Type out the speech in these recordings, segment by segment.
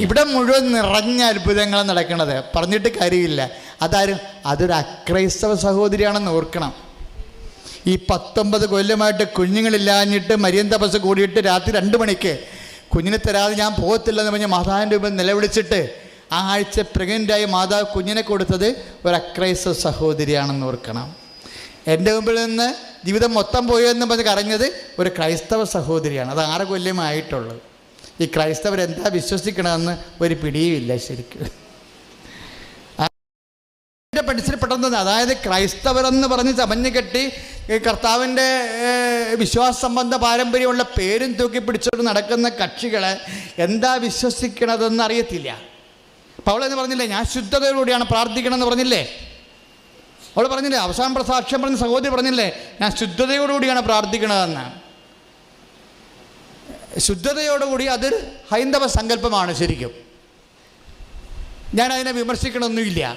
ഇവിടെ മുഴുവൻ നിറഞ്ഞ അത്ഭുതങ്ങൾ നടക്കുന്നത്. പറഞ്ഞിട്ട് കാര്യമില്ല. അതാരും? അതൊരു അക്രൈസ്തവ സഹോദരിയാണെന്ന് ഓർക്കണം. ഈ പത്തൊമ്പത് കൊല്ലമായിട്ട് കുഞ്ഞുങ്ങളില്ലാഞ്ഞിട്ട് മരിയൻ തപസ് കൂടിയിട്ട് രാത്രി രണ്ട് മണിക്ക് കുഞ്ഞിനെ തരാതെ ഞാൻ പോകത്തില്ലെന്ന് പറഞ്ഞ് മാതാവിന്റെ രൂപം നിലവിളിച്ചിട്ട് ആ ആഴ്ച പ്രഗ്നന്റായി മാതാവ് കുഞ്ഞിനെ കൊടുത്തത് ഒരു അക്രൈസ്തവ സഹോദരിയാണെന്ന് ഓർക്കണം. എന്റെ മുമ്പിൽ നിന്ന് ജീവിതം മൊത്തം പോയെന്ന് പറഞ്ഞ് കരഞ്ഞത് ഒരു ക്രൈസ്തവ സഹോദരിയാണ്. അത് ആറ് കൊല്ലമായിട്ടുള്ളത്. ഈ ക്രൈസ്തവരെന്താ വിശ്വസിക്കണമെന്ന് ഒരു പിടിയുമില്ല ശരിക്കും. എന്റെ പഠിച്ചിൽപ്പെട്ടത് അതായത് ക്രൈസ്തവരെന്ന് പറഞ്ഞ് ചമഞ്ഞ് കെട്ടി കർത്താവിന്റെ വിശ്വാസ സംബന്ധ പാരമ്പര്യമുള്ള പേരും തൂക്കി പിടിച്ചുകൊണ്ട് നടക്കുന്ന കക്ഷികളെ എന്താ വിശ്വസിക്കണതെന്ന് അറിയത്തില്ല. പൗളെന്ന് പറഞ്ഞില്ലേ ഞാൻ ശുദ്ധതയോടുകൂടിയാണ് പ്രാർത്ഥിക്കണമെന്ന് പറഞ്ഞില്ലേ? അവൾ പറഞ്ഞില്ലേ അവസാന പ്രസാക്ഷ്യം പറഞ്ഞ സഹോദരി പറഞ്ഞില്ലേ ഞാൻ ശുദ്ധതയോടുകൂടിയാണ് പ്രാർത്ഥിക്കണതെന്ന്. ശുദ്ധതയോടുകൂടി അതൊരു ഹൈന്ദവ സങ്കല്പമാണ് ശരിക്കും. ഞാൻ അതിനെ വിമർശിക്കണമൊന്നുമില്ല.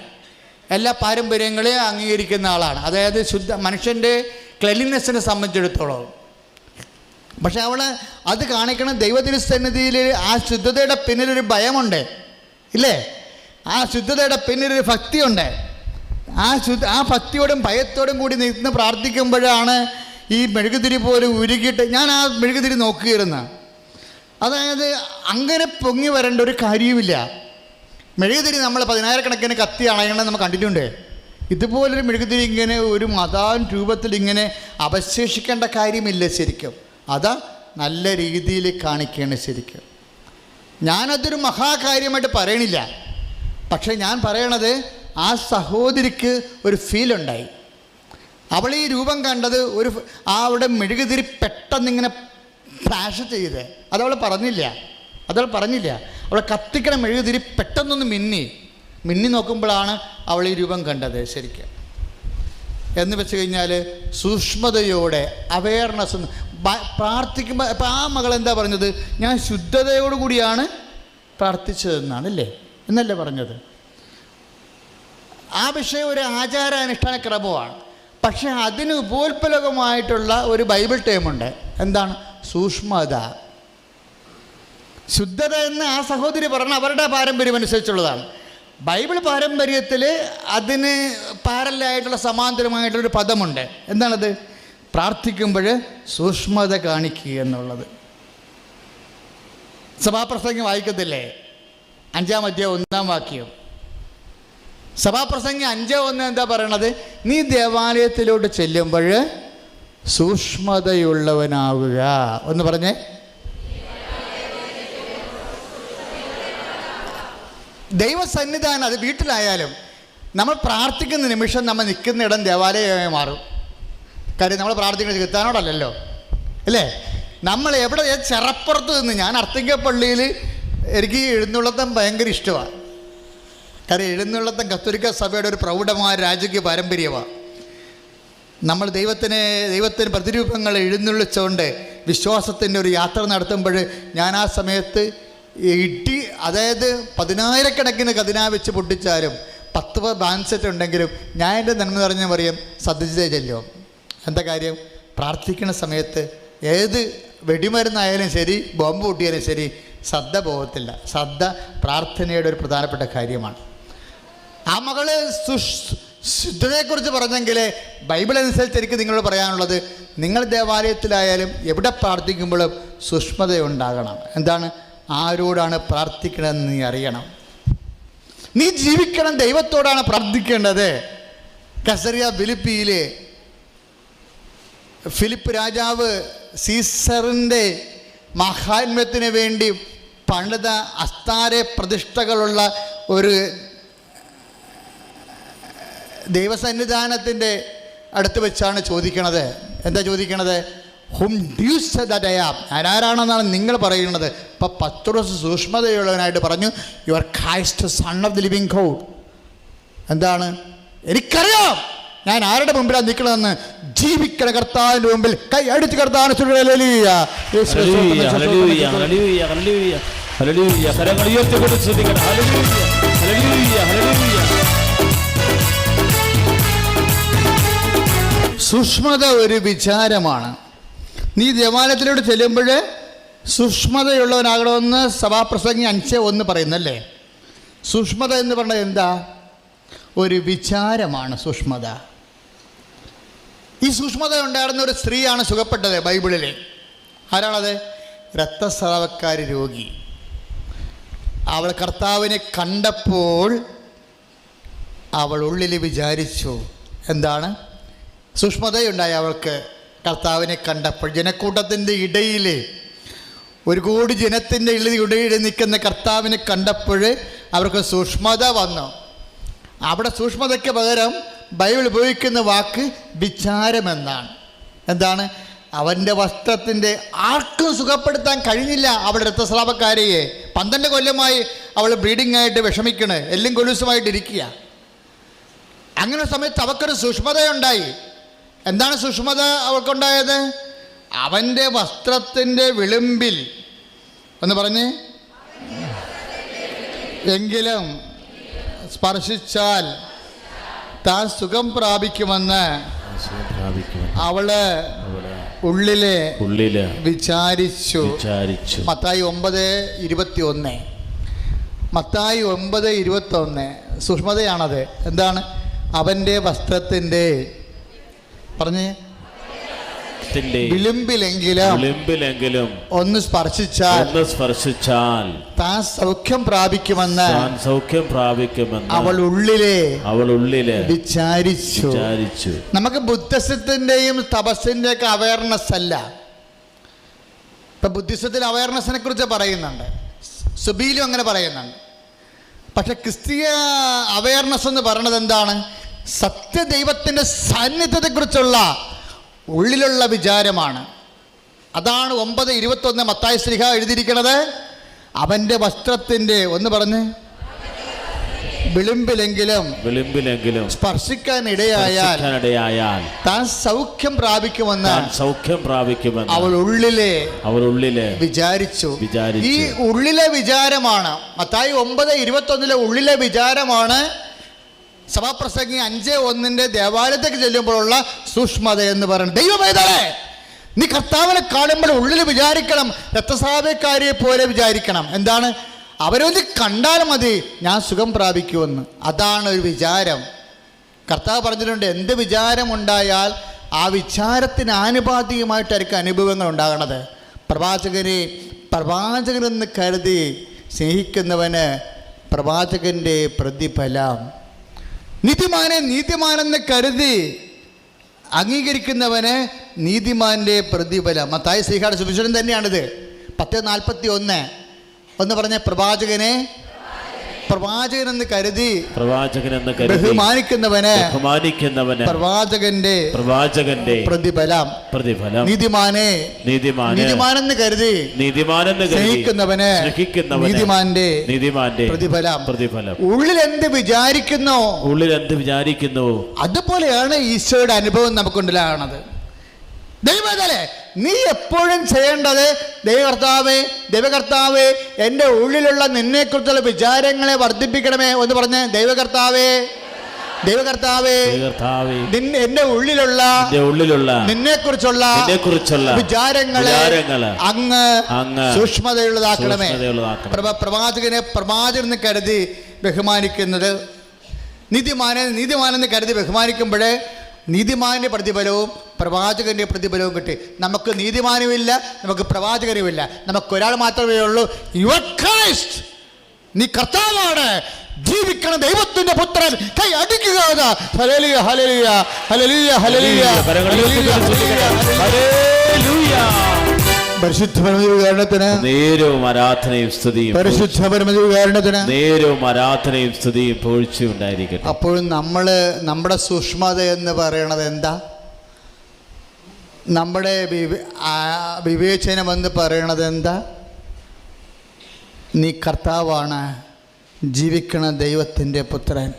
എല്ലാ പാരമ്പര്യങ്ങളെയും അംഗീകരിക്കുന്ന ആളാണ്. അതായത് ശുദ്ധ മനുഷ്യന്റെ ക്ലെലിനെസ്സിനെ സംബന്ധിച്ചിടത്തോളം. പക്ഷെ അവൾ അത് കാണിക്കണം ദൈവതിരുസന്നിധിയിൽ ആ ശുദ്ധതയുടെ പിന്നിലൊരു ഭയമുണ്ട്. ഇല്ലേ? ആ ശുദ്ധതയുടെ പിന്നിലൊരു ഭക്തിയുണ്ട്. ആ ശുദ്ധ ആ ഭക്തിയോടും ഭയത്തോടും കൂടി നിന്ന് പ്രാർത്ഥിക്കുമ്പോഴാണ് ഈ മെഴുകുതിരി പോലും ഉരുകിയിട്ട് ഞാൻ ആ മെഴുകുതിരി നോക്കുകയിരുന്ന അതായത് അങ്ങനെ പൊങ്ങി വരേണ്ട ഒരു കാര്യവുമില്ല. മെഴുകുതിരി നമ്മൾ പതിനായിരക്കണക്കിന് കത്തി അണയണം നമ്മൾ കണ്ടിട്ടുണ്ട്. ഇതുപോലൊരു മെഴുകുതിരി ഇങ്ങനെ ഒരു മതാൻ രൂപത്തിൽ ഇങ്ങനെ അവശേഷിക്കേണ്ട കാര്യമില്ല ശരിക്കും. അതാ നല്ല രീതിയിൽ കാണിക്കുകയാണ് ശരിക്കും. ഞാനതൊരു മഹാകാര്യമായിട്ട് പറയണില്ല. പക്ഷേ ഞാൻ പറയണത് ആ സഹോദരിക്ക് ഒരു ഫീൽ ഉണ്ടായി. അവൾ ഈ രൂപം കണ്ടത് ഒരു ആ അവിടെ മെഴുകുതിരി പെട്ടെന്നിങ്ങനെ ഫ്ലാഷ് ചെയ്ത്. അതവൾ പറഞ്ഞില്ല. അതവൾ പറഞ്ഞില്ല. അവൾ കത്തിക്കണ മെഴുകുതിരി പെട്ടെന്നൊന്ന് മിന്നി. മിന്നി നോക്കുമ്പോഴാണ് അവൾ ഈ രൂപം കണ്ടത് ശരിക്കും. എന്ന് വെച്ച് കഴിഞ്ഞാൽ സൂക്ഷ്മതയോടെ അവയർനെസ് പ്രാർത്ഥിക്കുമ്പോൾ ഇപ്പം ആ മകൾ എന്താ പറഞ്ഞത്? ഞാൻ ശുദ്ധതയോടുകൂടിയാണ് പ്രാർത്ഥിച്ചതെന്നാണ് അല്ലേ? എന്നല്ലേ പറഞ്ഞത്. ആ വിഷയം ഒരു ആചാരാനുഷ്ഠാന ക്രമമാണ്. പക്ഷെ അതിന് ഉപോത്പലകമായിട്ടുള്ള ഒരു ബൈബിൾ ടേമുണ്ട്. എന്താണ്? സൂക്ഷ്മത. ശുദ്ധത എന്ന് ആ സഹോദരി പറഞ്ഞ അവരുടെ പാരമ്പര്യം അനുസരിച്ചുള്ളതാണ്. ബൈബിൾ പാരമ്പര്യത്തിൽ അതിന് പാരലായിട്ടുള്ള സമാന്തരമായിട്ടുള്ളൊരു പദമുണ്ട്. എന്താണത്? പ്രാർത്ഥിക്കുമ്പോൾ സൂക്ഷ്മത കാണിക്കുക എന്നുള്ളത്. സഭാപ്രസംഗം വായിക്കത്തില്ലേ? അഞ്ചാം അധ്യായം ഒന്നാം വാക്യം. സഭാപ്രസംഗം അഞ്ച് ഒന്ന് എന്താ പറയണത്? നീ ദേവാലയത്തിലോട്ട് ചെല്ലുമ്പോൾ സൂക്ഷ്മതയുള്ളവനാവുക. ഒന്ന് പറഞ്ഞേ. ദൈവസന്നിധാനം അത് വീട്ടിലായാലും നമ്മൾ പ്രാർത്ഥിക്കുന്ന നിമിഷം നമ്മൾ നിൽക്കുന്ന ഇടം ദേവാലയമായി മാറും. കാര്യം നമ്മൾ പ്രാർത്ഥിക്കുന്നത് കിത്താനോടല്ലല്ലോ അല്ലേ? നമ്മൾ എവിടെ ചെറപ്പുറത്ത് നിന്ന് ഞാൻ അർത്തിങ്കപ്പള്ളിയിൽ എനിക്ക് എഴുന്നള്ളത്തം ഭയങ്കര ഇഷ്ടമാണ്. കാര്യം എഴുന്നള്ളത്തം കത്തോലിക്ക സഭയുടെ ഒരു പ്രൗഢമായ രാജകീയ പാരമ്പര്യമാണ് നമ്മൾ ദൈവത്തിനെ ദൈവത്തിന് പ്രതിരൂപങ്ങൾ എഴുന്നള്ളിച്ചുകൊണ്ട് വിശ്വാസത്തിന്റെ ഒരു യാത്ര നടത്തുമ്പോൾ ഞാൻ ആ സമയത്ത് ഇട്ടി അതായത് പതിനായിരക്കണക്കിന് കതിനാ വെച്ച് പൊട്ടിച്ചാലും പത്ത് ബാൻസെറ്റ് ഉണ്ടെങ്കിലും ഞാൻ എന്റെ നന്മ നിറഞ്ഞ പറയും ശ്രദ്ധിച്ചേ ചെല്ലും എന്താ കാര്യം? പ്രാർത്ഥിക്കുന്ന സമയത്ത് ഏത് വെടിമരുന്നായാലും ശരി ബോംബ് പൊട്ടിയാലും ശരി ശ്രദ്ധ പോകത്തില്ല. ശ്രദ്ധ പ്രാർത്ഥനയുടെ ഒരു പ്രധാനപ്പെട്ട കാര്യമാണ്. ആ മകൾ ശുദ്ധതയെക്കുറിച്ച് പറഞ്ഞെങ്കിൽ ബൈബിൾ അനുസരിച്ച് എനിക്ക് നിങ്ങളോട് പറയാനുള്ളത് നിങ്ങൾ ദേവാലയത്തിലായാലും എവിടെ പ്രാർത്ഥിക്കുമ്പോഴും സുഷ്മത ഉണ്ടാകണം എന്താണ്? ആരോടാണ് പ്രാർത്ഥിക്കണമെന്ന് നീ അറിയണം. നീ ജീവിക്കണം ദൈവത്തോടാണ് പ്രാർത്ഥിക്കേണ്ടത്. കസറിയ ഫിലിപ്പിയിൽ ഫിലിപ്പ് രാജാവ് സീസറിന്റെ മഹാത്മ്യത്തിന് വേണ്ടി പണിത അസ്താരെ പ്രതിഷ്ഠകളുള്ള ഒരു ദൈവസന്നിധാനത്തിന്റെ അടുത്ത് വെച്ചാണ് ചോദിക്കണത്. എന്താ ചോദിക്കണത്? ഹും ഡ്യൂസ് ദയാം ആരാരാണെന്നാണ് നിങ്ങൾ പറയുന്നത്? ഇപ്പം പത്രോസ് സൂക്ഷ്മതയുള്ളവനായിട്ട് പറഞ്ഞു you are Christ son of the living God എന്താണ്? എനിക്കറിയാം. ഞാൻ ആരുടെ മുമ്പിലാണ് നിൽക്കണമെന്ന് ജീവിക്കണ കർത്താവിന്റെ മുമ്പിൽ കൈ അടിച്ച് കർത്താവിനെ ചുരുള സൂക്ഷ്മത ഒരു വിചാരമാണ്. നീ ദേവാലയത്തിലൂടെ ചെല്ലുമ്പോൾ സുഷ്മതയുള്ളവനാകണമെന്ന് സഭാപ്രസംഗി അഞ്ച് ഒന്ന് പറയുന്നല്ലേ? സുഷ്മത എന്ന് പറഞ്ഞത് എന്താ? ഒരു വിചാരമാണ് സുഷ്മത ഈ സുഷ്മത ഉണ്ടായിരുന്ന ഒരു സ്ത്രീയാണ് സുഖപ്പെട്ടത് ബൈബിളിൽ ആരാണത്? രക്തസ്രാവക്കാരി രോഗി. അവൾ കർത്താവിനെ കണ്ടപ്പോൾ അവൾ ഉള്ളിൽ വിചാരിച്ചു. എന്താണ്? സൂക്ഷ്മതയുണ്ടായി അവൾക്ക്. കർത്താവിനെ കണ്ടപ്പോൾ ജനക്കൂട്ടത്തിന്റെ ഇടയിൽ ഒരു കോടി ജനത്തിന്റെ ഇടയിൽ നിൽക്കുന്ന കർത്താവിനെ കണ്ടപ്പോൾ അവർക്ക് സൂക്ഷ്മത വന്നു. അവിടെ സൂക്ഷ്മതയ്ക്ക് പകരം ബൈബിൾ ഉപയോഗിക്കുന്ന വാക്ക് വിചാരമെന്നാണ്. എന്താണ്? അവന്റെ വസ്ത്രത്തിന്റെ ആർക്കും സുഖപ്പെടുത്താൻ കഴിഞ്ഞില്ല അവളുടെ രക്തസ്രാവക്കാരിയെ. പന്ത്രണ്ട് കൊല്ലമായി അവൾ ബ്ലീഡിംഗ് ആയിട്ട് വിഷമിക്കണേ എല്ലും കൊലൂസുമായിട്ട് ഇരിക്കുക. അങ്ങനെ സമയത്ത് അവക്കൊരു സൂക്ഷ്മതയുണ്ടായി. എന്താണ് സുഷ്മത അവൾക്കുണ്ടായത്? അവന്റെ വസ്ത്രത്തിന്റെ വിളിമ്പിൽ. ഒന്ന് പറഞ്ഞ്. എങ്കിലും സ്പർശിച്ചാൽ താൻ സുഖം പ്രാപിക്കുമെന്ന് അവൾ ഉള്ളിലെ ഉള്ളിൽ വിചാരിച്ചു. വിചാരിച്ചു. മത്തായി ഒമ്പത് ഇരുപത്തി ഒന്ന് മത്തായി ഒമ്പത് ഇരുപത്തി ഒന്ന് സുഷ്മതയാണത്. എന്താണ്? അവന്റെ വസ്ത്രത്തിന്റെ പറഞ്ഞ്? വിളിമ്പിലെങ്കിലും വിളിമ്പിലെങ്കിലും ഒന്ന് സ്പർശിച്ചാൽ ഒന്ന് സ്പർശിച്ചാൽ താൻ സൗഖ്യം പ്രാപിക്കുമെന്ന് താൻ സൗഖ്യം പ്രാപിക്കുമെന്ന് അവൾ ഉള്ളിലെ അവൾ ഉള്ളിലെ വിചാരിച്ചു. വിചാരിച്ചു. നമുക്ക് ബുദ്ധിസത്തിന്റെയും തപസ്സിന്റെ ഒക്കെ അവയർനെസ് അല്ല. ഇപ്പൊ ബുദ്ധിസത്തിൽ അവയർനെസ്സിനെ കുറിച്ച് പറയുന്നുണ്ട്. സുബീലും അങ്ങനെ പറയുന്നുണ്ട്. പക്ഷെ ക്രിസ്തീയ അവയർനെസ് എന്ന് പറയുന്നത് എന്താണ്? സത്യദൈവത്തിന്റെ സാന്നിധ്യത്തെക്കുറിച്ചുള്ള ഉള്ളിലുള്ള വിചാരമാണ്. അതാണ് ഒമ്പത് ഇരുപത്തൊന്ന് മത്തായ ശ്രീഹ എഴുതിയിരിക്കുന്നത്. അവന്റെ വസ്ത്രത്തിന്റെ ഒന്ന് പറഞ്ഞ്. വിളിമ്പിലെങ്കിലും വിളിമ്പിലെങ്കിലും സ്പർശിക്കാൻ ഇടയായാൽ താൻ സൗഖ്യം പ്രാപിക്കുമെന്ന് സൗഖ്യം പ്രാപിക്കുമെന്ന് അവൾ ഉള്ളിലെ അവൾ ഉള്ളിലെ വിചാരിച്ചു. വിചാരിച്ചു. ഈ ഉള്ളിലെ വിചാരമാണ് മത്തായി ഒമ്പത് ഇരുപത്തൊന്നിലെ ഉള്ളിലെ വിചാരമാണ് സഭാപ്രസംഗി അഞ്ച് ഒന്നിന്റെ ദേവാലയത്തേക്ക് ചെല്ലുമ്പോഴുള്ള സൂക്ഷ്മത എന്ന് പറയുന്നത്. ദൈവമേതളെ നീ കർത്താവിനെ കാണുമ്പോൾ ഉള്ളിൽ വിചാരിക്കണം രക്തസാപക്കാരിയെ പോലെ വിചാരിക്കണം. എന്താണ്? അവരൊന്ന് കണ്ടാൽ മതി ഞാൻ സുഖം പ്രാപിക്കുമെന്ന്. അതാണ് ഒരു വിചാരം. കർത്താവ് പറഞ്ഞിട്ടുണ്ട് എന്ത് വിചാരമുണ്ടായാൽ ആ വിചാരത്തിന് ആനുപാതികമായിട്ടായിരിക്കും അനുഭവങ്ങൾ ഉണ്ടാകണത്. പ്രവാചകനെ പ്രവാചകനെന്ന് കരുതി സ്നേഹിക്കുന്നവന് പ്രവാചകന്റെ പ്രതിഫലം. നീതിമാനെ നീതിമാനെന്ന് കരുതി അംഗീകരിക്കുന്നവന് നീതിമാന്റെ പ്രതിഫലം. മത്തായ ശ്രീഹാട് സുവിശേഷം തന്നെയാണിത്. പത്ത് നാൽപ്പത്തി ഒന്ന് ഒന്ന് പറഞ്ഞ പ്രവാചകനെ പ്രവാചകനെന്ന് കരുതി പ്രവാചകൻ എന്ന് കരുതി ബഹുമാനിക്കുന്നവന് ബഹുമാനിക്കുന്നവന് പ്രവാചകന്റെ പ്രവാചകന്റെ പ്രതിഫലം. പ്രതിഫലം. നീതിമാനെ. നീതിമാൻ നീതിമാനെന്ന് കരുതി നീതിമാനെന്ന് സ്നേഹിക്കുന്നവന് സ്നേഹിക്കുന്നവന് നീതിമാന്റെ നീതിമാന്റെ പ്രതിഫലം. പ്രതിഫലം. ഉള്ളിൽ എന്ത് വിചാരിക്കുന്നോ? ഉള്ളിൽ എന്ത് വിചാരിക്കുന്നു? അതുപോലെയാണ് ഈശോയുടെ അനുഭവം നമുക്കുണ്ടാകണത് ദൈവതലേ നീ എപ്പോഴും ചെയ്യേണ്ടത് ദൈവകർത്താവേ ദൈവകർത്താവേ എന്റെ ഉള്ളിലുള്ള നിന്നെക്കുറിച്ചുള്ള വിചാരങ്ങളെ വർദ്ധിപ്പിക്കണമേ എന്ന് പറഞ്ഞ് ദൈവകർത്താവേ ദൈവകർത്താവേ എന്റെ നിന്നെ ഉള്ളിലുള്ള ഉള്ളിലുള്ള നിന്നെക്കുറിച്ചുള്ള നിന്നെക്കുറിച്ചുള്ള വിചാരങ്ങളെ വിചാരങ്ങൾ അങ്ങ് അങ്ങ് സൂക്ഷ്മതയുള്ളതാക്കണമേ. പ്രവാചകനെ പ്രവാചകനെന്ന് കരുതി ബഹുമാനിക്കുന്നത് നീതിമാനെ നീതിമാനെന്ന് കരുതി ബഹുമാനിക്കുമ്പോൾ നീതിമാന്റെ പ്രതിഫലവും പ്രവാചകന്റെ പ്രതിഫലവും കിട്ടി. നമുക്ക് നീതിമാനുമില്ല നമുക്ക് പ്രവാചകനുമില്ല. നമുക്കൊരാൾ മാത്രമേ ഉള്ളൂ. യുവർ ക്രൈസ്റ്റ് നീ കർത്താവാണ്. ജീവിക്കണ ദൈവത്തിന്റെ പുത്രൻ. കൈ അടിക്കുക ഹലലിയ ഹലലിയ ഹലലിയ ഹലലിയ ഹലലിയ കരങ്ങൾ പരിശുദ്ധ പരമദിവകാരണത്തിന് നേരവും ആരാധനയും സ്തുതിയും പരിശുദ്ധ പരമദിവകാരണത്തിന് നേരവും ആരാധനയും സ്തുതിയും പൂഴ്ചയും ഉണ്ടായിരിക്കട്ടെ. അപ്പോൾ നമ്മൾ നമ്മുടെ സൂക്ഷ്മത എന്ന് പറയണത് എന്താ? നമ്മുടെ വിവേ- വിവേചനം എന്ന് പറയണത് എന്താ? നീ കർത്താവാണ് ജീവിക്കണ ദൈവത്തിന്റെ പുത്രൻ.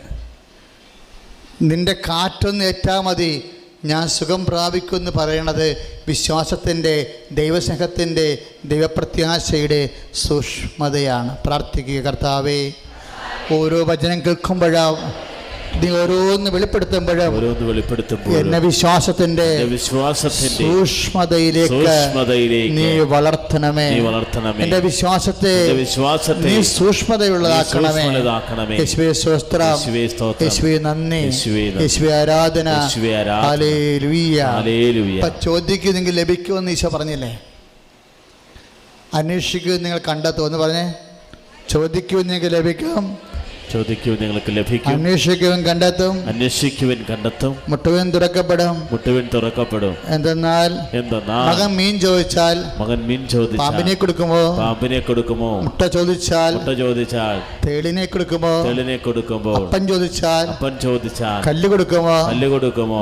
നിന്റെ കാറ്റൊന്ന് ഏറ്റാൽ മതി. ഞാൻ സുഖം പ്രാപിക്കുമെന്ന് പറയണത് വിശ്വാസത്തിന്റെ ദൈവസ്നേഹത്തിന്റെ ദൈവപ്രത്യാശയുടെ സൂക്ഷ്മതയാണ്. പ്രാർത്ഥിക്കുക കർത്താവേ. ഓരോ വചനം കേൾക്കുമ്പോഴാ നീ ഓരോന്ന് വെളിപ്പെടുത്തുമ്പോഴും ഓരോന്ന് വെളിപ്പെടുത്തുമ്പോൾ എന്നെ വിശ്വാസത്തിന്റെ വിശ്വാസത്തിന്റെ സൂക്ഷ്മതയിലേക്ക് നീ വളർത്തണമേ. വളർത്തണമേ. എന്റെ വിശ്വാസത്തെ വിശ്വാസത്തെ നീ സൂക്ഷ്മതയുള്ളതാക്കണമേ. യേശുവേ സ്തോത്രം. യേശുവേ നന്ദി. യേശുവേ ആരാധന. ചോദിക്കുന്നെങ്കിൽ ലഭിക്കുമെന്ന് ഈശോ പറഞ്ഞില്ലേ? അന്വേഷിക്കുമെന്ന് നിങ്ങൾ കണ്ടെത്തുമെന്ന് പറഞ്ഞേ. ചോദിക്കൂ നിങ്ങൾക്ക് ലഭിക്കും. ചോദിക്കൂ നിങ്ങൾക്ക് ലഭിക്കും. അന്വേഷിക്കുവാൻ കണ്ടെത്തും. അന്വേഷിക്കുവാൻ കണ്ടെത്തും. മുട്ടുവൻ തുറക്കപ്പെടും. മുട്ടുവൻ തുറക്കപ്പെടും. എന്തെന്നാൽ എന്തെന്നാൽ മകൻ മീൻ ചോദിച്ചാൽ മകൻ മീൻ ചോദിച്ചാൽ പാമ്പിനെ കൊടുക്കുമോ? പാമ്പിനെ കൊടുക്കുമോ? മുട്ട ചോദിച്ചാൽ മുട്ട ചോദിച്ചാൽ തേളിനെ കൊടുക്കുമോ? തേളിനെ കൊടുക്കുമ്പോൾ അപ്പൻ ചോദിച്ചാൽ അപ്പൻ ചോദിച്ചാൽ കല്ല് കൊടുക്കുമോ? കല്ല് കൊടുക്കുമോ?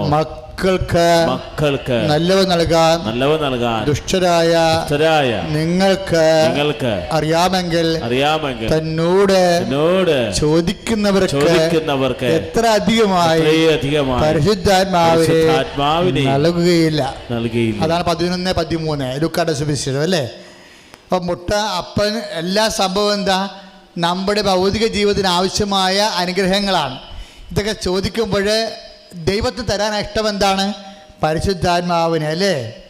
മക്കൾക്ക് മക്കൾക്ക് നല്ലവ നൽകാൻ നല്ലവ നൽകാൻ ദുഷ്ടരായ ദുഷ്ടരായ നിങ്ങൾക്ക് നിങ്ങൾക്ക് അറിയാമെങ്കിൽ അറിയാമെങ്കിൽ തന്നോട് എന്നോട് ചോദിക്കുന്നവർക്ക് ചോദിക്കുന്നവർക്ക് എത്ര അധികമായി അധികമായി പരിശുദ്ധാത്മാവിനെ ആത്മാവിനെ നൽകുകയില്ല. നൽകുകയില്ല. അതാണ് പതിനൊന്ന് പതിമൂന്ന്. ലുക്കാടെ സുവിശേഷം അല്ലേ? അപ്പം മുട്ട അപ്പൻ എല്ലാ സംഭവം എന്താ? നമ്മുടെ ഭൗതിക ജീവിതത്തിന് ആവശ്യമായ അനുഗ്രഹങ്ങളാണ്. ഇതൊക്കെ ചോദിക്കുമ്പോൾ ദൈവത്തിന് തരാൻ ഇഷ്ടം എന്താണ്? പരിശുദ്ധാത്മാവിനെ അല്ലേ?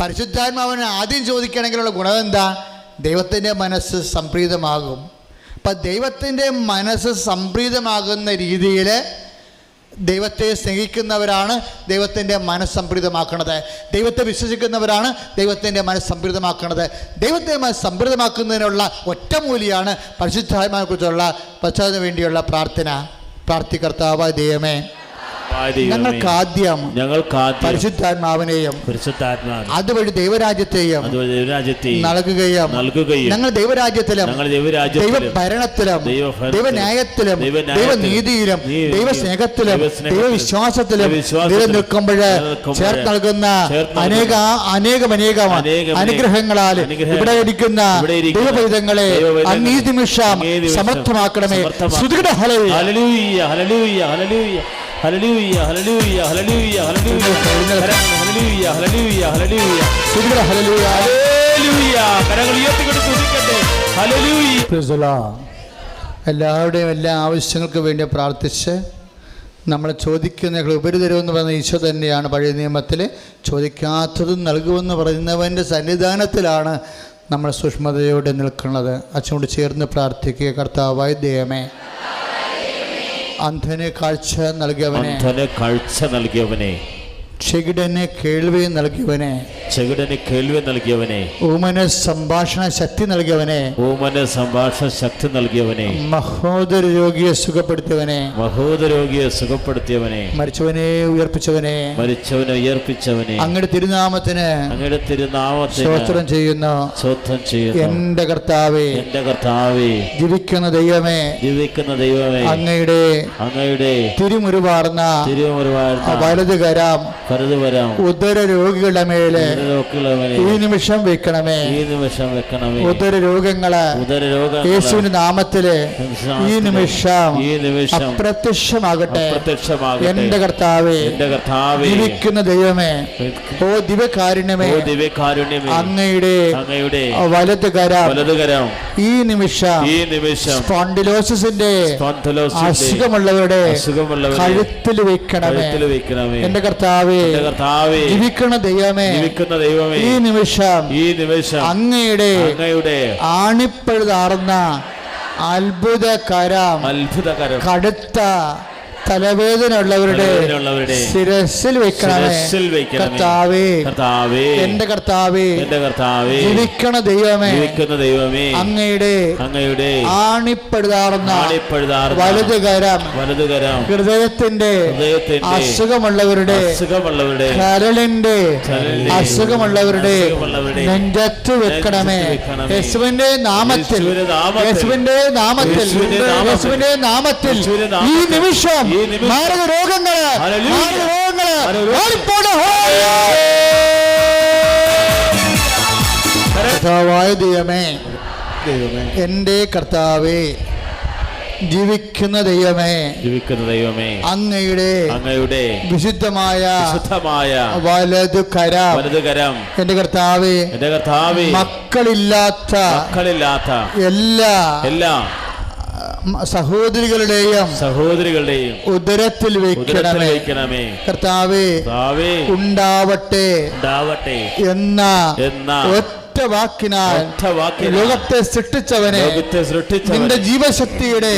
പരിശുദ്ധാത്മാവിനെ ആദ്യം ചോദിക്കണമെങ്കിലുള്ള ഗുണം എന്താ? ദൈവത്തിന്റെ മനസ്സ് സംപ്രീതമാകും. അപ്പം ദൈവത്തിന്റെ മനസ്സ് സംപ്രീതമാകുന്ന രീതിയിൽ ദൈവത്തെ സ്നേഹിക്കുന്നവരാണ് ദൈവത്തിന്റെ മനസ്സ് സംപ്രീതമാക്കുന്നത് ദൈവത്തെ വിശ്വസിക്കുന്നവരാണ് ദൈവത്തിന്റെ മനസ്സ് സംപ്രീതമാക്കുന്നത് ദൈവത്തെ മനസ്സ് സംപ്രീതമാക്കുന്നതിനുള്ള ഒറ്റമൂലിയാണ് പരിശുദ്ധാത്മാവിനെക്കുറിച്ചുള്ള പശ്ചാത്തലത്തിന് വേണ്ടിയുള്ള പ്രാർത്ഥന. പ്രാർത്ഥികർത്താവ് ദൈവമേ, ഞങ്ങൾക്ക് ആദ്യം ഞങ്ങൾക്ക് പരിശുദ്ധാത്മാവിനെയും പരിശുദ്ധാത്മാവ് അതുവഴി ദൈവരാജ്യത്തെയും ദൈവരാജ്യത്തെയും നൽകുകയും നൽകുകയും ഞങ്ങൾ ദൈവരാജ്യത്തിലും ഞങ്ങൾ ദൈവരാജ്യത്തിലും ദൈവ ഭരണത്തിലും ദൈവ ന്യായത്തിലും ദൈവ നീതിയിലും ദൈവ സ്നേഹത്തിലും ദൈവ വിശ്വാസത്തിലും നിലനിൽക്കുമ്പോൾ ചേർത്ത് നൽകുന്ന അനേക അനേകം അനേകം അനുഗ്രഹങ്ങളാൽ ഇവിടെ ഇരിക്കുന്ന ദൈവപൈതങ്ങളെ അന്നീ സമർത്ഥമാക്കണമേ സുദൃഢ ഹലലൂയ്യ ഹലലൂയ്യ കരങ്ങൾ എല്ലാവരുടെയും എല്ലാ ആവശ്യങ്ങൾക്ക് വേണ്ടി പ്രാർത്ഥിച്ച് നമ്മൾ ചോദിക്കുന്ന ഉപരിതരമെന്ന് പറയുന്ന ഈശോ തന്നെയാണ് പഴയ നിയമത്തിൽ ചോദിക്കാത്തതും നൽകുമെന്ന് പറയുന്നവന്റെ സന്നിധാനത്തിലാണ് നമ്മൾ സുഷ്മതയോടെ നിൽക്കുന്നത്. അച്ഛനോട് ചേർന്ന് പ്രാർത്ഥിക്കുക. കർത്താവായ ദേവമേ. അന്ധന് കാഴ്ച നൽകിയവനെ. അന്ധന് കാഴ്ച നൽകിയവനെ. ചെകിടന് കേൾവി നൽകിയവനെ. ചെകിടന് കേൾവി നൽകിയവനെ. ഊമന് സംഭാഷണ ശക്തി നൽകിയവനെ. ഊമന് സംഭാഷണ ശക്തി നൽകിയവനെ. മഹോദര രോഗിയെ സുഖപ്പെടുത്തിയവനെ. മഹോദരോഗിയെ സുഖപ്പെടുത്തിയവനെ. മരിച്ചവനെ ഉയർപ്പിച്ചവനെ. മരിച്ചവനെ ഉയർപ്പിച്ചവനെ. അങ്ങയുടെ തിരുനാമത്തിന് അങ്ങയുടെ തിരുനാമത്തിന് സ്തോത്രം ചെയ്യുന്നു. സ്വത്വം ചെയ്യുന്നു. എന്റെ കർത്താവേ എന്റെ കർത്താവേ ജീവിക്കുന്ന ദൈവമേ ജീവിക്കുന്ന ദൈവമേ അങ്ങയുടെ അങ്ങയുടെ തിരുമുരുവാർന്ന തിരുമുറിവാഴ്ന്ന വലത് കരം കരുതു വരാം ഉദര രോഗികളുടെ മേലെ ഈ നിമിഷം വെക്കണമേ. ഈ നിമിഷം വെക്കണമേ. ഉദര രോഗങ്ങൾ ഉദരരോഗ യേശുവിന്റെ നാമത്തിൽ ഈ നിമിഷം ഈ നിമിഷം അപ്രത്യക്ഷമാകട്ടെ. പ്രത്യക്ഷമാകട്ടെ എന്റെ കർത്താവേ എന്റെ കർത്താവേ ജീവിക്കുന്ന ദൈവമേ ഓ ദിവ്യകാരുണ്യമേ ഓ ദിവ്യകാരുണ്യമേ അങ്ങയുടെ അങ്ങയുടെ വലത് കരം വലതുകരം ഈ നിമിഷം ഈ നിമിഷം സ്പോണ്ടിലോസിന്റെ അസുഖമുള്ളവരുടെ അസുഖമുള്ളവരുടെ അസുഖമുള്ളവരെ കഴുത്തിൽ വെക്കണമേ. കഴുത്തിൽ വെക്കണമേ. എന്റെ കർത്താവേ കർത്താവേ ജീവിക്കണ ദൈവമേ ജീവിക്കുന്ന ദൈവമേ ഈ നിമിഷം ഈ നിമിഷം അങ്ങയുടെ അങ്ങയുടെ ആണിപ്പഴുതാർന്ന അത്ഭുതകരം അത്ഭുതകരം കടുത്ത തലവേദന ഉള്ളവരുടെ ശിരസിൽ വെക്കണമേ. കർത്താവേ എന്റെ കർത്താവേ ജീവിക്കണ ദൈവമേ ദൈവമേ അങ്ങയുടെ അങ്ങയുടെ ആണിപ്പെടുതാറുന്ന വലതുകരം വലതുകരം ഹൃദയത്തിന്റെ അസുഖമുള്ളവരുടെ അസുഖമുള്ളവരുടെ കരളിന്റെ അസുഖമുള്ളവരുടെ നെഞ്ചത്ത് വെക്കണമേ. യേശുവിന്റെ നാമത്തിൽ യേശുവിന്റെ നാമത്തിൽ യേശുവിന്റെ നാമത്തിൽ ഈ നിമിഷം മാരക രോഗങ്ങൾ. മാരക രോഗങ്ങൾ. ഓടിപ്പോടെ കർത്താവായ ദൈവമേ ദൈവമേ എന്റെ കർത്താവേ ജീവിക്കുന്ന ദൈവമേ ജീവിക്കുന്ന ദൈവമേ അങ്ങയുടെ അങ്ങയുടെ വിശുദ്ധമായ വിശുദ്ധമായ വലതു കരം. വലതുകരം എന്റെ കർത്താവേ എന്റെ കർത്താവേ മക്കളില്ലാത്ത മക്കളില്ലാത്ത എല്ലാ എല്ലാ സഹോദരികളുടെയും സഹോദരികളുടെയും ഉദരത്തിൽ വെക്കണമേ വയ്ക്കണമേ. കർത്താവേ ഉണ്ടാവട്ടെ ഉണ്ടാവട്ടെ എന്ന എന്ന ഒറ്റ വാക്കിനാൽ ലോകത്തെ സൃഷ്ടിച്ചവനെ നിന്റെ ജീവശക്തിയുടെ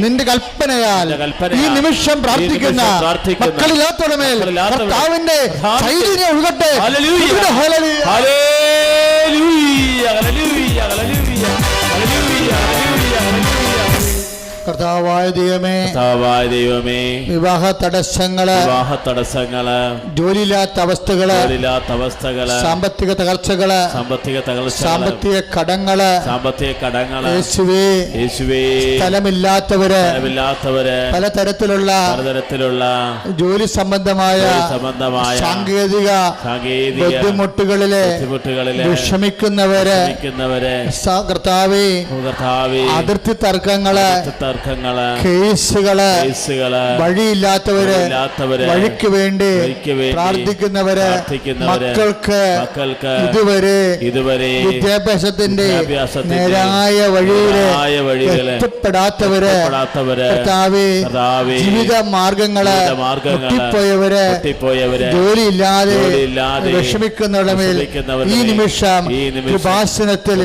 നിന്റെ കൽപ്പനയാൽ ഈ നിമിഷം പ്രാർത്ഥിക്കുന്ന നിമിഷം പ്രാർത്ഥിക്കുന്ന മക്കളില്ലാത്തവരുടെ മേൽ മക്കളില്ലാത്തവരുടെ കർത്താവിന്റെ ചൈതന്യം ഒഴുകട്ടെ ഹല്ലേലൂയ. ഇവിടെ ഹല്ലേലൂയ. ഹല്ലേലൂയ. കർത്താവായ ദൈവമേ കർത്താവായ ദൈവമേ വിവാഹ തടസ്സങ്ങൾ വിവാഹ തടസ്സങ്ങൾ ജോലിയില്ലാത്ത അവസ്ഥകൾ ജോലിയില്ലാത്ത അവസ്ഥകൾ സാമ്പത്തിക തകർച്ചകൾ സാമ്പത്തിക തകർച്ച സാമ്പത്തിക കടങ്ങൾ സാമ്പത്തിക കടങ്ങൾ യേശുവേ യേശുവേ സ്ഥലമില്ലാത്തവര് സ്ഥലമില്ലാത്തവര് പലതരത്തിലുള്ള പലതരത്തിലുള്ള ജോലി സംബന്ധമായ സംബന്ധമായ സാങ്കേതിക സാങ്കേതിക ബുദ്ധിമുട്ടുകളിൽ ബുദ്ധിമുട്ടുകളിൽ വിഷമിക്കുന്നവര് കർത്താവേ അതിർത്തി തർക്കങ്ങൾ തർക്കങ്ങൾ കേസുകൾ കേസുകൾ വഴിയില്ലാത്തവര് വഴിക്ക് വേണ്ടി പ്രാർത്ഥിക്കുന്നവര് മക്കൾക്ക് ഇതുവരെ ഇതുവരെ വിദ്യാഭ്യാസത്തിന്റെ നേരായ വഴിയിൽ വഴിപ്പെടാത്തവര് എത്തപ്പെടാത്തവര് ജീവിത മാർഗങ്ങൾ മുട്ടിപ്പോയവര് ജോലിയില്ലാതെ വിഷമിക്കുന്നവരുടെ ഈ നിമിഷം കൃപാസനത്തിൽ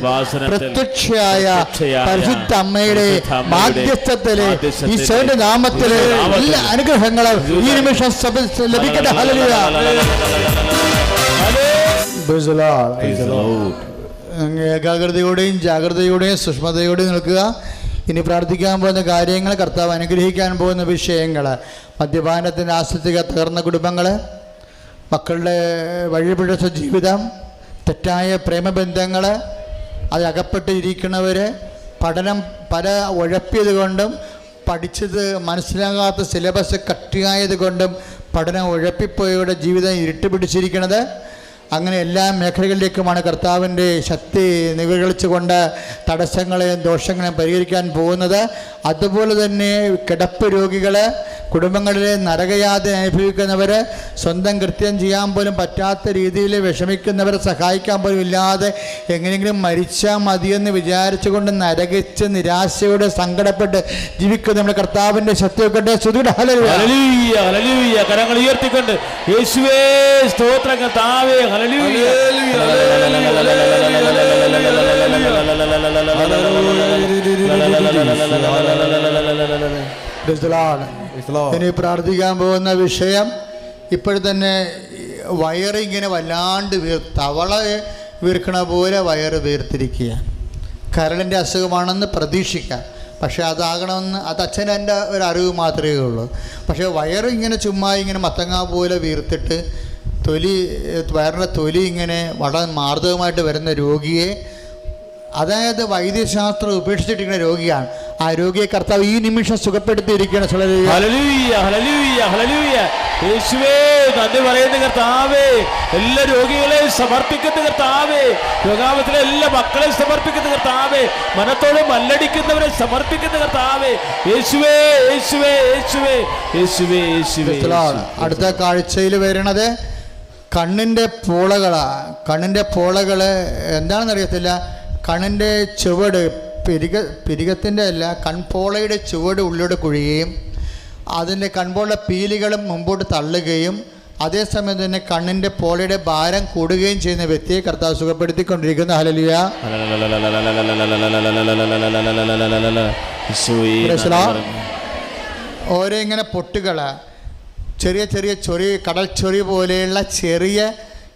പ്രത്യക്ഷയായ പരിശുദ്ധ അമ്മയുടെ അമ്മയുടെ മാധ്യസ്ഥത്തിൽ ഈശോയുടെ നാമത്തിൽ എല്ലാ അനുഗ്രഹങ്ങളും ഈ നിമിഷം ലഭിക്കട്ടെ. Lord. ഏകാഗ്രതയോടെയും ജാഗ്രതയോടെയും സുഷ്മതയോടെയും നിൽക്കുക. ഇനി പ്രാർത്ഥിക്കാൻ പോകുന്ന കാര്യങ്ങൾ കർത്താവ് അനുഗ്രഹിക്കാൻ പോകുന്ന വിഷയങ്ങൾ മദ്യപാനത്തിന്റെ ആസ്തിക തകർന്ന കുടുംബങ്ങൾ മക്കളുടെ വഴിപിഴച്ച ജീവിതം തെറ്റായ പ്രേമബന്ധങ്ങൾ അത് അകപ്പെട്ടിരിക്കുന്നവർ പഠനം പല ഉഴപ്പിയത് കൊണ്ടും പഠിച്ചത് മനസ്സിലാകാത്ത സിലബസ് കട്ടിയായത് കൊണ്ടും പഠനം ഉഴപ്പിപ്പോയവരുടെ ജീവിതം ഇരുട്ട് പിടിച്ചിരിക്കുന്നത് അങ്ങനെ എല്ലാ മേഖലകളിലേക്കുമാണ് കർത്താവിന്റെ ശക്തി നികഴിച്ചുകൊണ്ട് തടസ്സങ്ങളെയും ദോഷങ്ങളെയും പരിഹരിക്കാൻ പോകുന്നത്. അതുപോലെ തന്നെ കിടപ്പ് രോഗികൾ കുടുംബങ്ങളിലെ നരകയാത അനുഭവിക്കുന്നവർ സ്വന്തം കൃത്യം ചെയ്യാൻ പോലും പറ്റാത്ത രീതിയിൽ വിഷമിക്കുന്നവരെ സഹായിക്കാൻ പോലും ഇല്ലാതെ എങ്ങനെയെങ്കിലും മരിച്ചാൽ മതിയെന്ന് വിചാരിച്ചുകൊണ്ട് നരകിച്ച് നിരാശയോടെ സങ്കടപ്പെട്ട് ജീവിക്കുന്ന നമ്മുടെ കർത്താവിന്റെ ശക്തിയൊക്കെ ശ്രുതിയുടെ. കരങ്ങൾ ഉയർത്തിക്കൊണ്ട് യേശുവേ. ഇനി പ്രാർത്ഥിക്കാൻ പോകുന്ന വിഷയം ഇപ്പോഴത്തന്നെ വയറിങ്ങനെ വല്ലാണ്ട് വീർ തവള വീർക്കണ പോലെ വയറ് വീർത്തിരിക്കുക കരളിന്റെ അസുഖമാണെന്ന് പ്രതീക്ഷിക്കാം. പക്ഷേ അതാകണമെന്ന് അത് അച്ഛൻ എന്റെ ഒരു അറിവ് മാത്രമേ ഉള്ളൂ. പക്ഷേ വയറ് ഇങ്ങനെ ചുമ്മാ ഇങ്ങനെ മത്തങ്ങ പോലെ വീർത്തിട്ട് തൊലി വയറിന്റെ തൊലി ഇങ്ങനെ വളരെ മാർദ്ദവമായിട്ട് വരുന്ന രോഗിയെ അതായത് വൈദ്യശാസ്ത്രം ഉപേക്ഷിച്ചിട്ടിരിക്കുന്ന രോഗിയാണ്. ആ രോഗിയെ കർത്താവ് ഈ നിമിഷം സുഖപ്പെടുത്തിയിരിക്കുകയാണ്. യേശുവേ നന്ദി പറയുന്ന കർത്താവേ. എല്ലാ രോഗികളെയും സമർപ്പിക്കുന്ന കർത്താവേ. രോഗാവത്തിലെ എല്ലാ മക്കളെയും സമർപ്പിക്കുന്ന കർത്താവേ. മനത്തോട് മല്ലടിക്കുന്നവരെ സമർപ്പിക്കുന്ന കർത്താവേ. യേശുവേ യേശുവേ യേശുവേ യേശുവേ യേശുവേ അടുത്ത കാഴ്ചയിൽ വരുന്നത് കണ്ണിന്റെ പോളകളാ. കണ്ണിന്റെ പോളകൾ എന്താണെന്ന് അറിയത്തില്ല കണ്ണിന്റെ ചുവട് പിരിക പെരുകത്തിന്റെ അല്ല കൺപോളയുടെ ചുവട് ഉള്ളിലൂടെ കുഴിയുകയും അതിന്റെ കൺപോള പീലികളും മുമ്പോട്ട് തള്ളുകയും അതേസമയം തന്നെ കണ്ണിന്റെ പോളയുടെ ഭാരം കൂടുകയും ചെയ്യുന്ന വ്യക്തിയെ കർത്താവ് സുഖപ്പെടുത്തിക്കൊണ്ടിരിക്കുന്ന. ഹലലിയ. ഓരോ ഇങ്ങനെ പൊട്ടുകൾ ചെറിയ ചെറിയ ചൊറി കടൽ ചൊറി പോലെയുള്ള ചെറിയ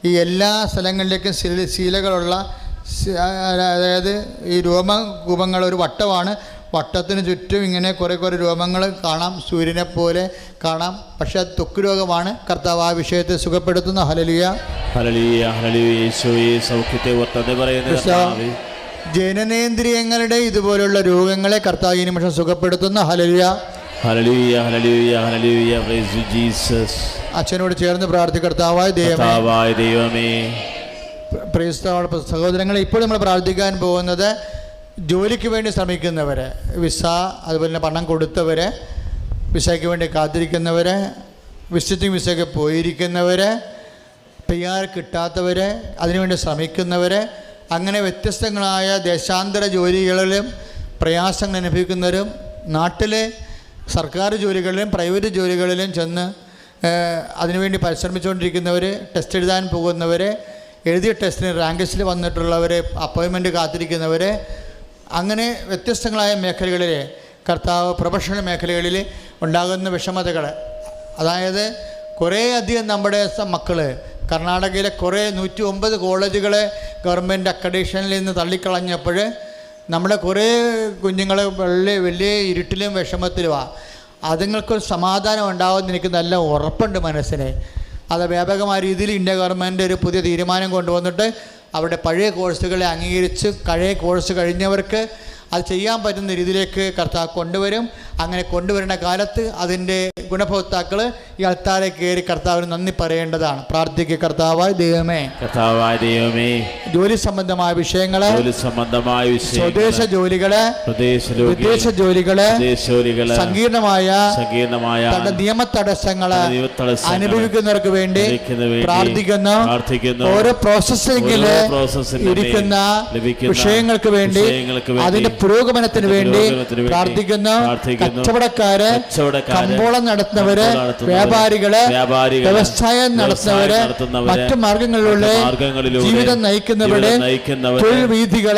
ഈ എല്ലാ സ്ഥലങ്ങളിലേക്കും ശീല ശീലകളുള്ള അതായത് ഈ രൂപകൂപങ്ങൾ ഒരു വട്ടമാണ്. വട്ടത്തിന് ചുറ്റും ഇങ്ങനെ കുറേ കുറേ രോമങ്ങൾ കാണാം. സൂര്യനെ പോലെ കാണാം. പക്ഷെ അത് ത്വക്ക് രോഗമാണ്. കർത്താവ് ആ വിഷയത്തെ സുഖപ്പെടുത്തുന്ന. ഹലലിയ ജനനേന്ദ്രിയങ്ങളുടെ ഇതുപോലുള്ള രോഗങ്ങളെ കർത്താവ് ഈ നിമിഷം സുഖപ്പെടുത്തുന്ന. ഹലലിയ അച്ഛനോട് ചേർന്ന് പ്രാർത്ഥി കർത്താവായ ദൈവമേ. കർത്താവായ ദൈവമേ. പ്രിയസ്തോടൊപ്പം സഹോദരങ്ങളെ ഇപ്പോൾ നമ്മൾ പ്രാർത്ഥിക്കാൻ പോകുന്നത് ജോലിക്ക് വേണ്ടി ശ്രമിക്കുന്നവർ വിസ അതുപോലെ തന്നെ പണം കൊടുത്തവർ വിസയ്ക്ക് വേണ്ടി കാത്തിരിക്കുന്നവർ വിസിറ്റിംഗ് വിസയ്ക്ക് പോയിരിക്കുന്നവർ പി ആർ കിട്ടാത്തവർ അതിനുവേണ്ടി ശ്രമിക്കുന്നവർ അങ്ങനെ വ്യത്യസ്തങ്ങളായ ദേശാന്തര ജോലികളിലും പ്രയാസങ്ങൾ അനുഭവിക്കുന്നവരും നാട്ടിലെ സർക്കാർ ജോലികളിലും പ്രൈവറ്റ് ജോലികളിലും ചെന്ന് അതിനുവേണ്ടി പരിശ്രമിച്ചുകൊണ്ടിരിക്കുന്നവർ ടെസ്റ്റ് എഴുതാൻ പോകുന്നവർ എഴുതിയ ടെസ്റ്റിന് റാങ്ക് ലിസ്റ്റിൽ വന്നിട്ടുള്ളവർ അപ്പോയിൻമെന്റ് കാത്തിരിക്കുന്നവർ അങ്ങനെ വ്യത്യസ്തങ്ങളായ മേഖലകളിൽ കർത്താവ് പ്രൊഫഷണൽ മേഖലകളിൽ ഉണ്ടാകുന്ന വിഷമതകൾ. അതായത് കുറേ അധികം നമ്മുടെ മക്കൾ കർണാടകയിലെ കുറേ നൂറ്റി ഒമ്പത് കോളേജുകളെ ഗവൺമെന്റ് അക്കഡീഷനിൽ നിന്ന് തള്ളിക്കളഞ്ഞപ്പോൾ നമ്മുടെ കുറേ കുഞ്ഞുങ്ങൾ വലിയ വലിയ ഇരുട്ടിലും വിഷമത്തിലുമാണ് അതുങ്ങൾക്കൊരു സമാധാനം ഉണ്ടാവുമെന്ന് എനിക്ക് നല്ല ഉറപ്പുണ്ട് മനസ്സിന്. അത് വ്യാപകമായ രീതിയിൽ ഇന്ത്യ ഗവൺമെന്റ് ഒരു പുതിയ തീരുമാനം കൊണ്ടുവന്നിട്ട് അവിടെ പഴയ കോഴ്സുകളെ അംഗീകരിച്ച് പഴയ കോഴ്സ് കഴിഞ്ഞവർക്ക് അത് ചെയ്യാൻ പറ്റുന്ന രീതിയിലേക്ക് കർത്താവ് കൊണ്ടുവരും. അങ്ങനെ കൊണ്ടുവരേണ്ട കാലത്ത് അതിന്റെ ഗുണഭോക്താക്കൾ ഈ അൾത്താരെ കയറി കർത്താവിന് നന്ദി പറയേണ്ടതാണ് പ്രാർത്ഥിക്കുക കർത്താവായ ദൈവമേ കർത്താവായ ദൈവമേ ജോലി സംബന്ധമായ വിഷയങ്ങളെ ജോലി സംബന്ധമായ സ്വദേശ ജോലികളെ വിദേശ ജോലികൾ സങ്കീർണമായ സങ്കീർണമായ നിയമ തടസ്സങ്ങളെ അനുഭവിക്കുന്നവർക്ക് വേണ്ടി പ്രാർത്ഥിക്കുന്നു പ്രാർത്ഥിക്കുന്നു. ഓരോ പ്രോസസ്സിംഗിൽ ഇരിക്കുന്ന വിഷയങ്ങൾക്ക് വേണ്ടി അതിന്റെ പുരോഗമനത്തിന് വേണ്ടി പ്രാർത്ഥിക്കുന്നു. കച്ചവടക്കാര് കമ്പോളം നടത്തുന്നവര് വ്യാപാരികൾ വ്യവസായം നടത്തുന്നവര് മറ്റു മാർഗങ്ങളിലൂടെ ജീവിതം നയിക്കുന്നവര് തൊഴിൽ വീതികൾ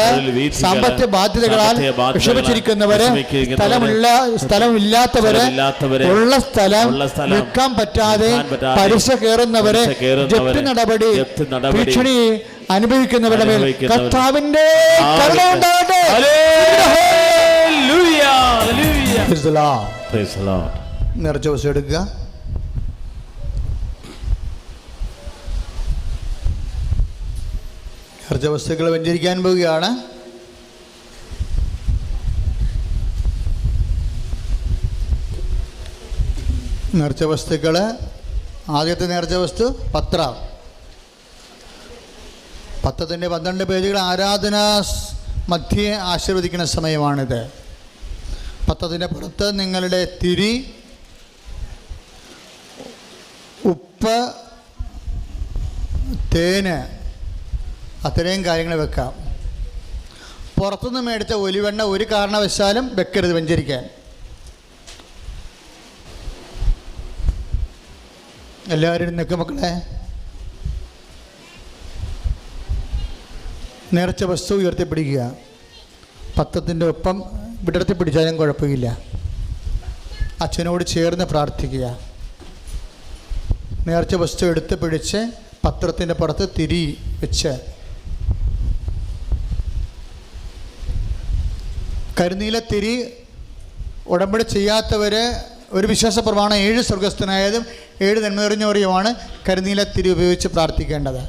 സാമ്പത്തിക ബാധ്യതകളാൽ വിഷമിച്ചിരിക്കുന്നവര് സ്ഥലമുള്ള സ്ഥലമില്ലാത്തവര് ഉള്ള സ്ഥലം നിൽക്കാൻ പറ്റാതെ പലിശ കയറുന്നവര് ജപ്തി നടപടി ഭീഷണി അനുഭവിക്കുന്നവരുടെ മേൽ. കർത്താവിന്റെ കരുണ ഉണ്ടാകട്ടെ നിറച്ച ദിവസം എടുക്കുക. നിറച്ച വസ്തുക്കൾ വെഞ്ചരിക്കാൻ പോവുകയാണ്. നേർച്ച വസ്തുക്കൾ ആദ്യത്തെ നേർച്ച വസ്തു പത്ര. പത്രത്തിന്റെ പന്ത്രണ്ട് പേജുകൾ ആരാധന മധ്യേ ആശീർവദിക്കുന്ന സമയമാണിത്. പത്രത്തിന്റെ പുറത്ത് നിങ്ങളുടെ തിരി ഉപ്പ് തേന് അത്രയും കാര്യങ്ങൾ വെക്കാം. പുറത്തുനിന്ന് മേടിച്ച ഒലിവെണ്ണ ഒരു കാരണവശാലും വെക്കരുത് വെഞ്ചരിക്കാൻ. എല്ലാവരും നിൽക്കും മക്കളെ. നേർച്ച വസ്തു ഉയർത്തിപ്പിടിക്കുക. പത്രത്തിന്റെ ഒപ്പം വിടർത്തി പിടിച്ചാലും കുഴപ്പമില്ല. അച്ഛനോട് ചേർന്ന് പ്രാർത്ഥിക്കുക. നേർച്ച വസ്തു എടുത്ത് പിടിച്ച് പത്രത്തിന്റെ പുറത്ത് തിരി വെച്ച്. കരുനീല തിരി ഉടമ്പടി ചെയ്യാത്തവർ ഒരു വിശ്വാസ പ്രമാണം ഏഴ് സ്വർഗസ്ഥനായതും ഏഴ് നന്മറിഞ്ഞവരെയുമാണ് കരുനീലത്തിരി ഉപയോഗിച്ച് പ്രാർത്ഥിക്കേണ്ടത്.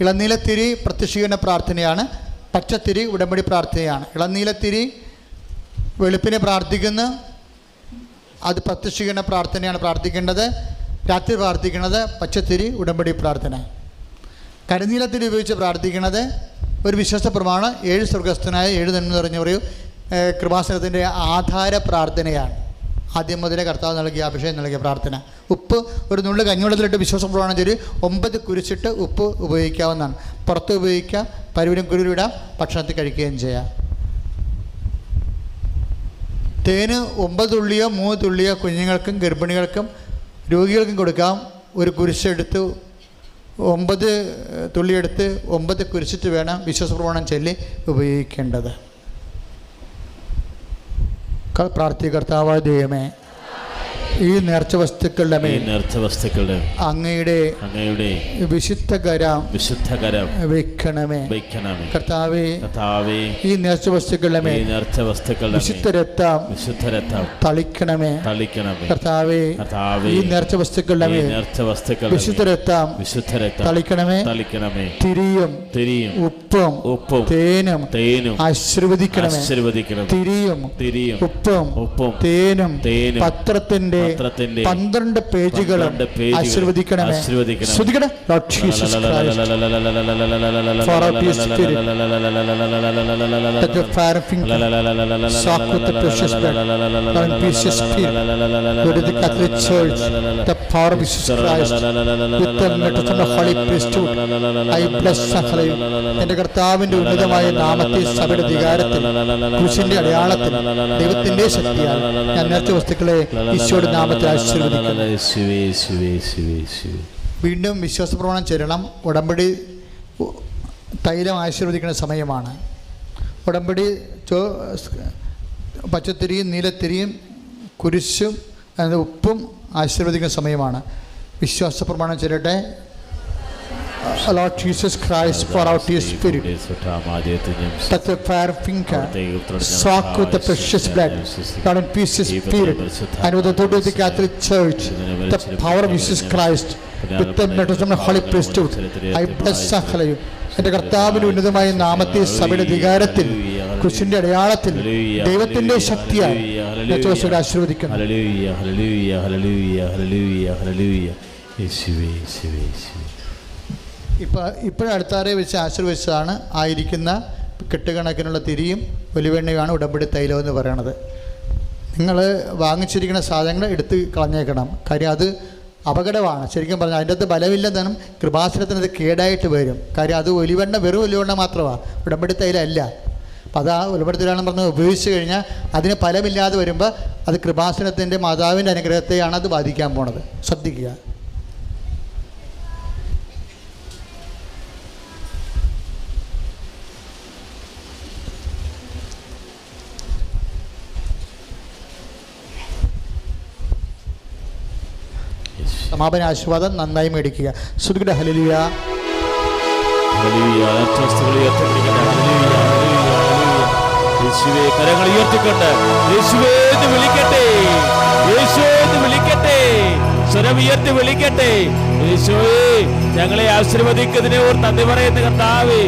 ഇളനീലത്തിരി പ്രത്യക്ഷീകരണ പ്രാർത്ഥനയാണ്. പച്ചത്തിരി ഉടമ്പടി പ്രാർത്ഥനയാണ്. ഇളനീലത്തിരി വെളുപ്പിനെ പ്രാർത്ഥിക്കുന്നു. അത് പ്രത്യക്ഷീകരണ പ്രാർത്ഥനയാണ് പ്രാർത്ഥിക്കേണ്ടത്. രാത്രി പ്രാർത്ഥിക്കുന്നത് പച്ചത്തിരി ഉടമ്പടി പ്രാർത്ഥന. കരുനീലത്തിരി ഉപയോഗിച്ച് പ്രാർത്ഥിക്കുന്നത് ഒരു വിശ്വസ്ത പ്രമാണം. ഏഴ് സ്വർഗസ്ഥനായ ഏഴ് നന്മ നിറഞ്ഞ പറയൂ കൃപാസനത്തിന്റെ ആധാര പ്രാർത്ഥനയാണ്. ആദ്യം മുതലേ കർത്താവ് നൽകിയ അഭിഷേകം നൽകിയ പ്രാർത്ഥന. ഉപ്പ് ഒരു നുള്ളു കഞ്ഞുവെള്ളത്തിലിട്ട് വിശ്വാസ പ്രമാണം ചൊല്ലി ഒമ്പത് കുരിച്ചിട്ട് ഉപ്പ് ഉപയോഗിക്കാവുന്നതാണ്. പുറത്ത് ഉപയോഗിക്കാം പരുവിനും കുരുവിടാം ഭക്ഷണത്തിൽ കഴിക്കുകയും ചെയ്യാം. തേന് ഒമ്പത് തുള്ളിയോ മൂന്ന് തുള്ളിയോ കുഞ്ഞുങ്ങൾക്കും ഗർഭിണികൾക്കും രോഗികൾക്കും കൊടുക്കാം. ഒരു കുരിശെടുത്ത് ഒമ്പത് തുള്ളിയെടുത്ത് ഒമ്പത് കുരിശിട്ട് വേണം വിശ്വസപ്രമാണം ചൊല്ലി ഉപയോഗിക്കേണ്ടത്. ക- പ്രാർത്ഥി കർത്താവായ ദൈവമേ ഈ നേർച്ച വസ്തുക്കളുടെ മേൽ നേർച്ച വസ്തുക്കളുടെ അങ്ങയുടെ അങ്ങയുടെ വിശുദ്ധ കരം വിശുദ്ധകരം വെക്കണമേ വെക്കണമേ കർത്താവേ കർത്താവേ ഈ നേർച്ച വസ്തുക്കളുടെ മേൽ നേർച്ച വസ്തുക്കളുടെ വിശുദ്ധ രക്തം വിശുദ്ധ രക്തം തളിക്കണമേ. തളിക്കണമേ. കർത്താവേ കർത്താവേ ഈ നേർച്ച വസ്തുക്കളുടെ മേൽ നേർച്ച വസ്തുക്കളുടെ വിശുദ്ധ രക്തം വിശുദ്ധ രക്തം തളിക്കണമേ. തളിക്കണമേ. തിരിയും തിരിയും ഉപ്പും ഉപ്പും തേനും തേനും ആശീർവദിക്കണമേ. ആശീർവദിക്കണമേ. തിരിയും തിരിയും ഉപ്പും ഉപ്പും തേനും തേനും പത്രത്തിന്റെ പത്രത്തിന്റെ പന്ത്രണ്ട് പേജുകൾ എന്റെ കർത്താവിന്റെ ഉന്നതമായ നാമത്തെ സഭയുടെ അധികാരത്തിൽ അടയാളത്തിൽ ദൈവത്തിന്റെ ശക്തിയാണ് ഞാൻ നേരത്തെ വസ്തുക്കളെ ഈശോയുടെ നാമത്തിൽ ആശീർവദിക്കുന്നു. വീണ്ടും വിശ്വാസപ്രമാണം ചെല്ലണം. ഉടമ്പടി തൈലം ആശീർവദിക്കുന്ന സമയമാണ്. ഉടമ്പടി ചോ പച്ചത്തിരിയും നീലത്തിരിയും കുരിശും അതായത് ഉപ്പും ആശീർവദിക്കുന്ന സമയമാണ്. വിശ്വാസപ്രമാണം ചെല്ലട്ടെ. Lord Jesus Christ, pour out your spirit. Touch the fire finger, soak with the precious blood, Lord, in peace your spirit, and with the authority of the Catholic Church, the power of Jesus Christ, with the metals of the Holy Priesthood, I bless Sakhalayu. എന്റെ കർത്താവിന്റെ ഉന്നതമായ നാമത്തെ സഭയുടെ അധികാരത്തിൽ കൃഷിന്റെ അടയാളത്തിൽ ദൈവത്തിന്റെ ശക്തിയായി യേശുവേ യേശുവേ യേശുവേ ഇപ്പോൾ ഇപ്പോഴടുത്താറെ വെച്ച് ആശീർവദിച്ചതാണ് ആയിരിക്കുന്ന കെട്ടുകണക്കിനുള്ള തിരിയും ഒലിവെണ്ണയുമാണ് ഉടമ്പടി തൈലം എന്ന് പറയണത്. നിങ്ങൾ വാങ്ങിച്ചിരിക്കുന്ന സാധനങ്ങൾ എടുത്ത് കളഞ്ഞേക്കണം. കാര്യം അത് അപകടമാണ്. ശരിക്കും പറഞ്ഞാൽ അതിന്റെ അകത്ത് ബലമില്ലെന്നും കൃപാസനത്തിന് അത് കേടായിട്ട് വരും. കാര്യം അത് ഒലിവെണ്ണ വെറും ഒലിവെണ്ണ മാത്രമാണ് ഉടമ്പടി തൈലം അല്ല അപ്പോൾ അത് ആ ഉടമ്പടി തൈലാണെന്ന് പറഞ്ഞ് ഉപയോഗിച്ച് കഴിഞ്ഞാൽ അതിന് ഫലമില്ലാതെ വരുമ്പോൾ അത് കൃപാസനത്തിന്റെ മാതാവിന്റെ അനുഗ്രഹത്തെയാണ് അത് ബാധിക്കാൻ പോണത്. ശ്രദ്ധിക്കുക. സമാപന ആശീർവാദം നന്നായി മേടിക്കുക. ശ്രുതിയുടെ ഹലിയ യേശുവേ കരങ്ങൾ ഉയർത്തിക്കൊണ്ട് യേശുവേ എന്ന് വിളിക്കട്ടെ. യേശുവേ എന്ന് വിളിക്കട്ടെ. സ്വരം ഉയർത്തി വിളിക്കട്ടെ. യേശുവേ ഞങ്ങളെ ആശീർവദിക്കുന്നതിനെ ഓർ നന്ദി പറയുന്ന കർത്താവേ.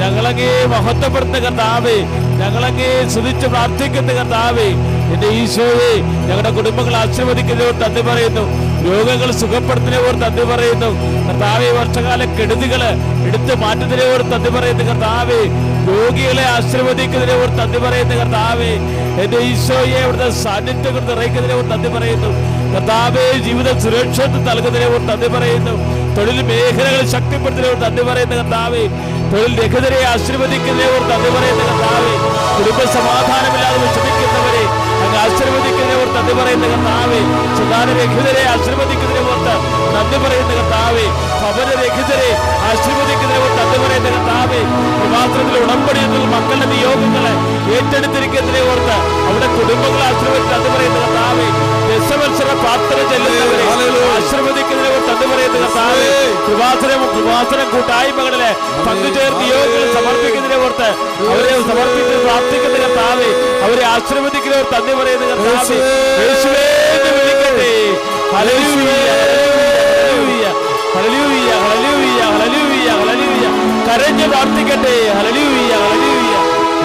ഞങ്ങളങ്ങേ മഹത്വപ്പെടുന്ന കർത്താവേ. ഞങ്ങളങ്ങേ സ്തുതിച്ച് പ്രാർത്ഥിക്കുന്ന കർത്താവേ. എന്റെ ഈശോയെ ഞങ്ങളുടെ കുടുംബങ്ങൾ ആശീർവദിക്കുന്നവർ നന്ദി പറയുന്നു. രോഗങ്ങൾ സുഖപ്പെടുത്തുന്നവർ നന്ദി പറയുന്നു. കർത്താവെ വർഷകാല കെടുതികൾ എടുത്തു മാറ്റുന്നവർ നന്ദി പറയുന്നു കർത്താവെ. രോഗികളെ ആശീർവദിക്കുന്നതിനോട് നന്ദി പറയുന്നു കർത്താവെ. എന്റെ ഈശോയെ അവിടുത്തെ സാന്നിധ്യം കൊണ്ട് ഓർ നന്ദി പറയുന്നു. കർത്താവെ ജീവിത സുരക്ഷിതത്വം നൽകുന്നതിനോട് നന്ദി പറയുന്നു. തൊഴിൽ മേഖലകൾ ശക്തിപ്പെടുത്തുന്നതിനോട് നന്ദി പറയുന്ന കർത്താവെ. തൊഴിൽ രഹിതരെ ആശീർവദിക്കുന്നതിനോട് നന്ദി പറയുന്ന കർത്താവെ. കുടുംബ സമാധാനമില്ലാതെ വിഷമിക്കുന്നവരെ അങ്ങ് ആശീർവദിക്കുന്നതിനോട് നന്ദി പറയുന്ന കർത്താവെ. സുധാനരഹിതരെ ആശീർവദിക്കുന്നതിനോട് നന്ദി പറയുന്ന കർത്താവെ. ഭവനരഹിതരെ ആശീർവദിക്കുന്നതിനോട് നന്ദി പറയുന്ന കർത്താവെ. വിവാഹത്തിൽ ഉടമ്പടിയിൽ മക്കളുടെ നിയോഗങ്ങളെ ഏറ്റെടുത്തിരിക്കുന്നതിനെ ഓർത്ത് അവിടെ കുടുംബങ്ങളെ ആശീർവദിച്ച് നന്ദി പറയുന്ന കർത്താവെ. ദശവത്സര പ്രാർത്ഥന ചെല്ലുന്നവരെ ആശീർവദിക്കുന്നതിനെ തന്നു പറയുന്ന കർത്താവെ കൃപാസനം കൃപാസനം കൂട്ടായ്മകളിലെ പങ്കുചേർന്ന് യോഗങ്ങൾ സമർപ്പിക്കുന്നതിനെ ഓർത്ത് അവരെ സമർപ്പിച്ച് പ്രാർത്ഥിക്കുന്ന കർത്താവെ അവരെ ആശീർവദിക്കുന്നവർ തന്നു പറയുന്ന കർത്താവെ യേശുവേ. എന്ന് വിളിക്കട്ടെ. ഹല്ലേലൂയ. ഹല്ലേലൂയ. ഹല്ലേലൂയ. ഹല്ലേലൂയ. ഹല്ലേലൂയ. കരഞ്ഞ് പ്രാർത്ഥിക്കട്ടെ. ഹല്ലേലൂയ. ഹല്ലേലൂയ.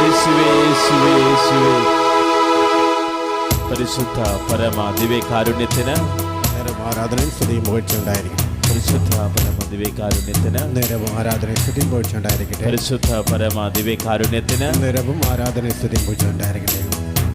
യേശുവേ യേശുവേ യേശുവേ. പരിശുദ്ധ പരമ ദിവ്യകാരുണ്യത്തിന് നേരം ആരാധനയും സ്തുതിയും പോയിട്ടുണ്ടായിരിക്കും പരിശുദ്ധ പരമ ദിവ്യകാരുണ്യത്തിന് നേരവും ആരാധനയും സ്തുതിയും പോയിട്ടുണ്ടായിരിക്കട്ടെ പരിശുദ്ധ പരമ ദിവ്യകാരുണ്യത്തിന് നേരവും ആരാധനയും സ്തുതിയും പുകഴ്ച ഉണ്ടായിരിക്കട്ടെ